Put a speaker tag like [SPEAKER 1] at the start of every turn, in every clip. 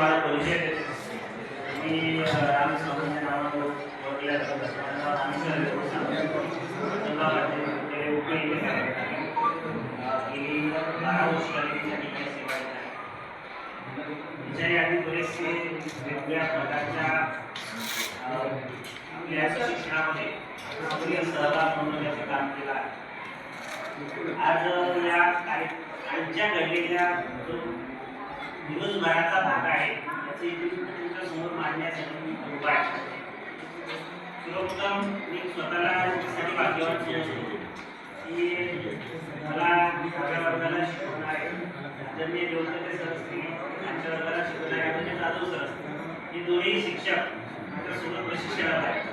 [SPEAKER 1] माझा परिचय मी अ, राम नावानं ओळखल्या जातो. माझं ते गेली बारा वर्ष त्या ठिकाणी आधी बरेचसे वेगवेगळ्या प्रकारच्या आपल्या शिक्षणामध्ये सक्रिय सहभाग नोंदवण्याचे काम केलं आहे. आज या आजच्या ज्या घडलेल्या दिवसभराचा भाग आहे. त्याचे तुमच्यासमोर मांडण्यासाठी मी उभा आहे. सर्वप्रथम मी स्वतःला यासाठी भाग्यवान समजतो की मला माझ्या वर्गाला शिकवणारे आदरणीय देवते सर असतील आमच्या वर्गाला शिकवणारे आदरणीय जाधव सर असतील. हे दोन्ही शिक्षक माझ्यासोबत प्रशिक्षणात आहेत.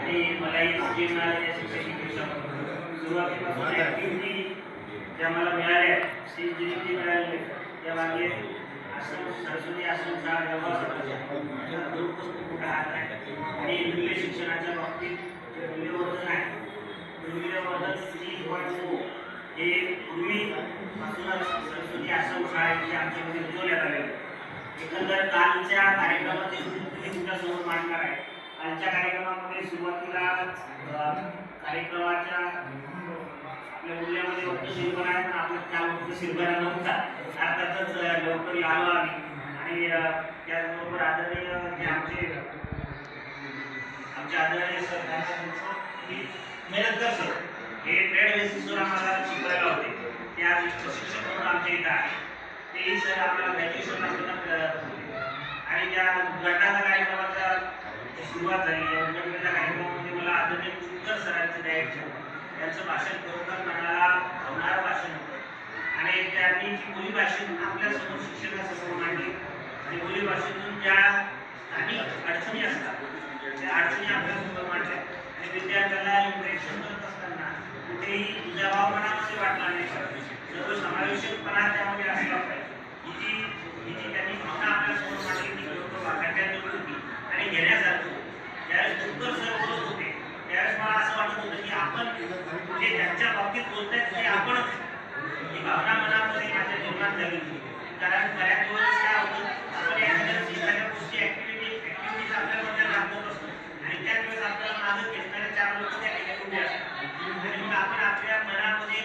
[SPEAKER 1] आणि मला मलाही जे मिळाले या शिक्षक दिवसामध्ये सुरुवातीपासून ॲक्टिव्हिटी ज्या मला मिळाल्या आहेत ती जी जी त्या मागे सरस्वती आश्रम शाळा व्यवहार मोठा हात आहे आणि मूल्य शिक्षणाच्या बाबतीत जे मूल्यवर्धन आहे मूल्यवर्धन थ्री पॉईंट फोर हे पूर्वीपासूनच सरस्वती आश्रम शाळेचे आमच्यामध्ये रुजवण्यात आलेलं एकंदर कालच्या कार्यक्रमाचे तुम्ही तुमच्यासमोर मांडणार आहे कालच्या कार्यक्रमामध्ये सुरुवातीला कार्यक्रमाच्या आपल्या मूल्यामध्ये वक्तशीरपणा आहे पण आपल्या त्या वक्तशीरपणा नव्हता त्यातच लवकर आलो आम्ही. आणि त्याचबरोबर आदरणीय जे आमचे आमचे आदरणीय सर की मेहनतकर सर हे ट्रेड बेसिसवर आम्हाला शिकवायला होते. ते आज प्रशिक्षक म्हणून आमच्या इथं आहे. तेही सर आम्हाला ग्रॅज्युएशन असताना आणि त्या उद्घाटनाचा कार्यक्रमाचा सुरुवात झाली. या उद्घाटनाच्या कार्यक्रमामध्ये मला आदरणीय कुलकर सरांचं डायरेक्शन त्यांचं भाषण खरोखर मनाला भावणारं भाषण होतं. आणि त्यांनी जी बोली भाषेतून आपल्यासमोर शिक्षकासमोर मांडली आणि बोली भाषेतून ज्या स्थानिक अडचणी असतात त्या अडचणी आपल्यासमोर मांडल्या. आणि विद्यार्थ्याला इंटरेक्शन करत असताना कुठेही तुझ्याभावपणामध्ये वाटला नाही. सर्व समावेशकपणा त्यामध्ये असला पाहिजे. ही जी ही जी त्यांनी भावना मांडली ती लोक वाखाणण्याजोगी होती. आणि घेण्यासारखी होती. ज्यावेळेस कुलकर सर बोलत होते त्यावेळेस मला असं वाटत होतं की आपण म्हणजे त्यांच्या बाबतीत बोलतायत भावना मनामध्ये माझ्या जीवनात झाली कारण बऱ्याच वेळेस काय होतं आपण एखाद्या एखाद्या गोष्टी ऍक्टिव्हिटी ऍक्टिव्हिटीज आपल्यामध्ये राबवत असतो. आणि त्याच वेळेस आपल्याला मागं खेचणारे चार लोक त्या ठिकाणी उभे असतात. आणि मग आपण आपल्या मनामध्ये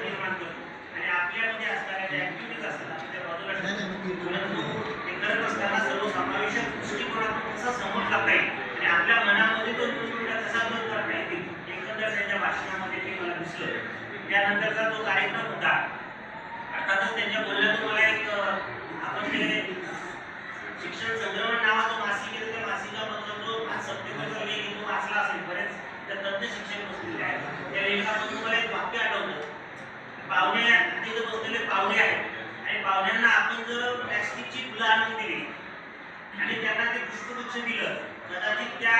[SPEAKER 1] निर्माण करतो. आणि आपल्यामध्ये असणाऱ्या ज्या असतात त्या बाजूला करत असताना सर्वसमावेशक दृष्टिकोनातून कसा समोर जाता येईल. आणि आपल्या मनामध्ये तो दृष्टिकोन कसा बंद करता येतील. एकंदर त्यांच्या भाषणामध्ये ते मला दिसलं. त्यानंतरचा जो कार्यक्रम होता अर्थातच त्यांच्या बोलण्यातून मला एक अ, आपण जे शिक्षण संग्रहण नावाचं मासिक आहे त्या मासिकामधला जो पाच सप्टेंबरचा लेख आहे तो वाचला असेल बरेच त्या तज्ञ शिक्षक बसलेले आहेत त्या लेखामधून मला एक वाक्य आठवतं पाहुणे तिथे बसलेले पाहुणे आहेत आणि पाहुण्यांना आपण जर प्लॅस्टिकची फुलं आणून दिली आणि त्यांना ते पुष्पगुच्छ दिलं कदाचित त्या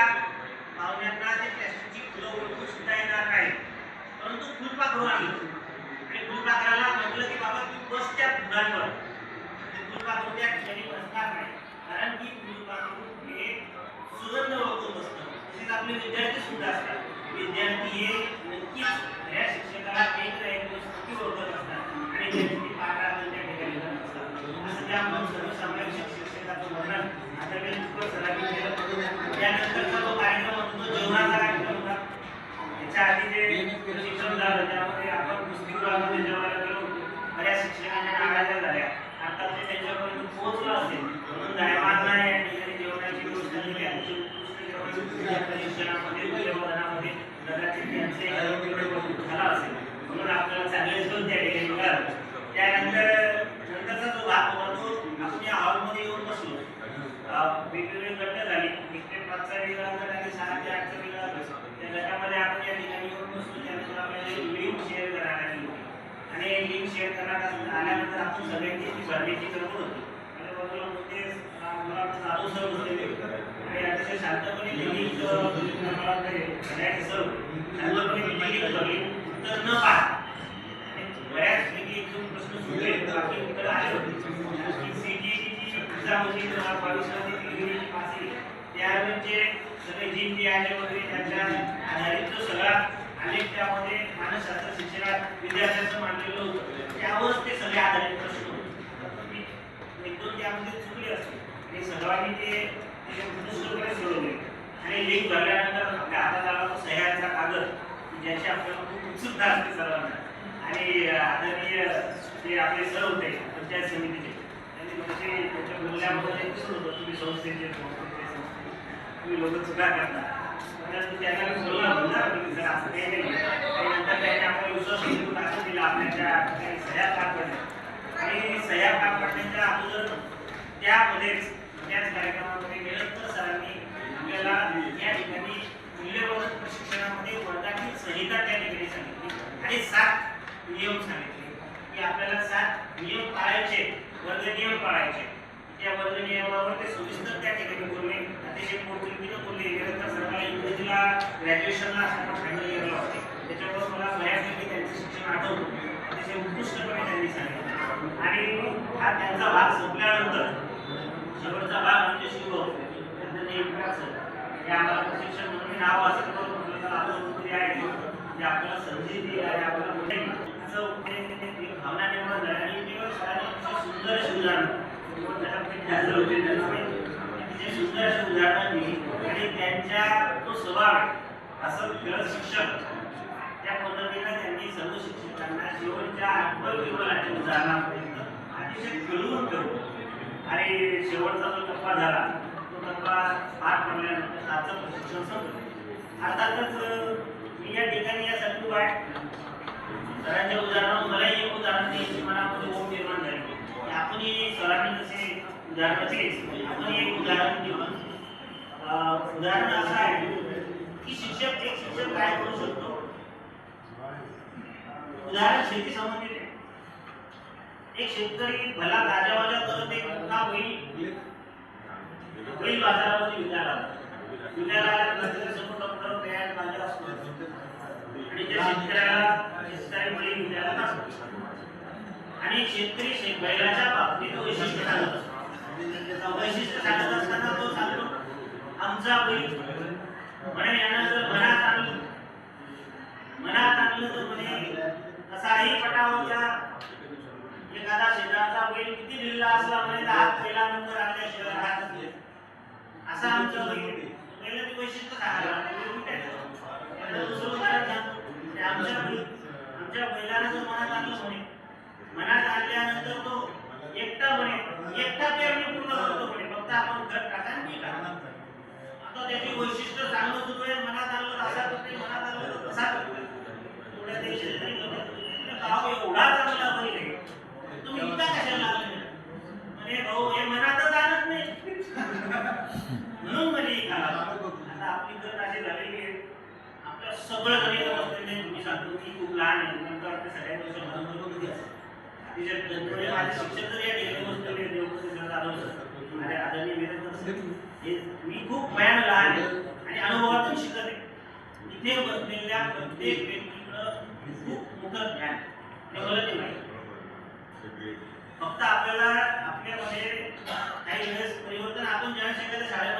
[SPEAKER 1] पाहुण्यांना ते प्लॅस्टिकची फुलं ओळखून सुद्धा येणार नाही परंतु फुलपाखरू आणलं आणि फुलपाखराला म्हटलं की बाबा तू बस त्या फुलांवर. ते फुलपाखरू त्या ठिकाणी बसणार नाही कारण की फुलपाखरू हे सुगंध ओळखून बसतं तसेच आपले विद्यार्थी सुद्धा असतात. विद्यार्थी हे नक्कीच या शिक्षकाला एक ना एक दिवस ओळखत असतात. आणि त्यांची पाकळा त्या ठिकाणी जात असतात वर्णन आता मी सरांनी केलं त्यानंतरचा जो कार्यक्रम होता तो जेवणाचा कार्यक्रम होता त्याच्या आधी जे झालं त्यामध्ये आपण पुस्तकामध्ये जेवायला गेलो बऱ्याच शिक्षकांच्या नाराज्या झाल्या आता ते त्यांच्यापर्यंत पोहोचलं असेल म्हणून दयामानला या ठिकाणी जेवणाची व्यवस्था केली आहे उत्कृष्ट जेवण प्रशिक्षणामध्ये मूल्यवर्धनामध्ये कदाचित त्यांचे झाला असेल म्हणून आपल्याला चांगले जेवण त्या ठिकाणी मिळालं त्यानंतर नंतरचा जो भाग होता तो आपण या हॉलमध्ये येऊन बसलो अं, वेगवेगळे गट झाले. एक पाचचा वेगळा गट आणि सहा ते आठचा वेगळा गट त्या गटामध्ये आपण या ठिकाणी येऊन बसलो. त्यानंतर आपल्याला लिंक शेअर करायला गेलो आणि लिंक शेअर करण्यात आल्यानंतर आपण सगळ्यांची ती भरण्याची गरज होती. आणि बाजूला मोठे मला वाटतं सर होते. आणि अतिशय शांतपणे त्यांनी एक, मला वाटतं सर शांतपणे ती लिंक भरली. उत्तर न पाहता. बऱ्याच बऱ्याचपैकी एक दोन प्रश्न सुटले. बाकी उत्तर आले होते. बावीसमध्ये त्यावेळेचे म्हणजे सगळे आले वगैरे त्यांच्या आधारित जो सगळा आलेख त्यामध्ये मानसशास्त्र शिक्षणात विद्यार्थ्यांचं मांडलेलं होतं. त्यावरच ते सगळे आधारित प्रश्न होते. एक दोन त्यामध्ये चुकले असते. सरांनी ते ते उत्कृष्टपणे सोडवले. आणि लिंक भरल्यानंतर आपल्या हातात आला तो सह्याचा कागद ज्याची आपल्याला खूप उत्सुकता असते सर्वांना. आणि आदरणीय ते आपले सर होते पंचायत समितीचे त्यांनी म्हणजे बोलण्यामध्ये दिसून होतं तुम्ही संस्थेचे तुम्ही लोक चुका करता. परंतु त्यांना मी बोलला सर असं काही नाही. आणि नंतर त्यांनी आपला विश्वास ठेवून दाखवून दिला आपल्या सह्या भाग पडल्या. आणि सह्या पार पडण्याच्या अगोदर त्यामध्येच त्याच कार्यक्रमामध्ये निरंतर सरांनी आपल्याला या ठिकाणी मूल्यवर्धन प्रशिक्षणामध्ये वर्गातील संहिता त्या ठिकाणी सांगितली आणि सात नियम सांगितले. की आपल्याला नियम पाळायचे वर्ग नियम पाळायचे. त्या वर्ग नियमावर ते सविस्तर त्या ठिकाणी बोलले अतिशय पोटतिडकीनं बोलले निरंतर सरांना इंग्रजीला ग्रॅज्युएशनला असताना फायनल इयरला होते. त्याच्यावर मला बऱ्यापैकी त्यांचं शिक्षण आठवतो. अतिशय उत्कृष्टपणे त्यांनी सांगितलं. आणि हा त्यांचा भाग संपल्यानंतर शेवटचा भाग म्हणजे शिव त्यांचं नेमकाच हे आम्हाला प्रशिक्षण म्हणून नाव असं करून आपलं कुठेतरी आहे जे आपल्याला संधी दिली आहे आपल्याला भावना निर्माण झाली आणि केवळ सरांनी सुंदर अशी उदाहरणं केवळ होते त्यांना सुंदर अशी उदाहरणं दिली आणि त्यांच्या तो स्वभाव असं खेळ शिक्षक त्या पद्धतीनं त्यांनी सर्व शिक्षकांना शेवटच्या आठवण विवरणाच्या उदाहरणापर्यंत अतिशय खेळून ठेवलं आणि शेवटचा जो टप्पा झाला तो टप्पा पार पडल्यानंतर आजचं प्रशिक्षण संपलं. अर्थातच मी या ठिकाणी यासाठी उभा आहे सरांच्या उदाहरणावर मलाही एक उदाहरण द्यायची मनामध्ये ओढ निर्माण झाली की आपणही सरांनी उदाहरण आपण एक उदाहरण घेऊन उदाहरण असं आहे की शिक्षक एक शिक्षक काय करू शकतो? उदाहरण शेती संबंधित आहे. एक शेतकरी भला गाजावाजा करत एक मोठा बैल? बैल बाजारामध्ये विकायला विकायला आल्यानंतर समोर डॉक्टर तयार भाज्या असतो. आणि त्या शेतकऱ्याला शेतकरी बैल विकायला नसतो. आणि शेतकरी शेत बैलाच्या बाबतीत वैशिष्ट्य झालं असतो. वैशिष्ट्य सांगत असताना तो सांगतो आमचा बैल म्हणे यानं जर मनात आणलं मनात आणलं तर म्हणे असाही पटावरचा एखादा शेजारचा बैल किती दिलेला असला म्हणे तर हात आपल्या शेजार हात असा आमचा बैल पहिलं ते वैशिष्ट्य सांगायला दुसरं उदाहरण सांगतो. आमच्या आमच्या बैलानं जर मनात आणलं म्हणे मनात आणल्यानंतर तो एकटा म्हणे एकटा पेरणी पूर्ण करतो म्हणे फक्त आपण खत टाका आणि पीक टाका. आता त्याची वैशिष्ट्य चांगलं सुरू आहे मनात आलं असा करते मनात आलं तर तसा करते एवढ्या ते शेतकरी "गाव एवढा चांगला पहिले तुम्ही इतका कशाला लागले? म्हणे भाऊ हे मनातच आणत नाही. म्हणून म्हणजे आता आपली गत अशी झालेली आहे. आपलं सगळं घरी अवस्थेत नाही तुम्ही सांगतो की खूप लहान आहे. नंतर आपल्या सगळ्यांपेक्षा महत्त्वाचं किती असतं अतिशय म्हणजे माझे शिक्षक जर या ठिकाणी बसलेले झालं देवपूजा आणि आदरणीय वीरेंद्र सर, हे मी खूप भयान लहान आहे आणि अनुभवातून शिकत आहे इथे बसलेल्या प्रत्येक व्यक्तीकडं खूप मोठं ज्ञान आहे. मला ते माहिती फक्त आपल्याला आपल्यामध्ये काही वेळेस परिवर्तन आपण ज्या एखाद्या शाळेत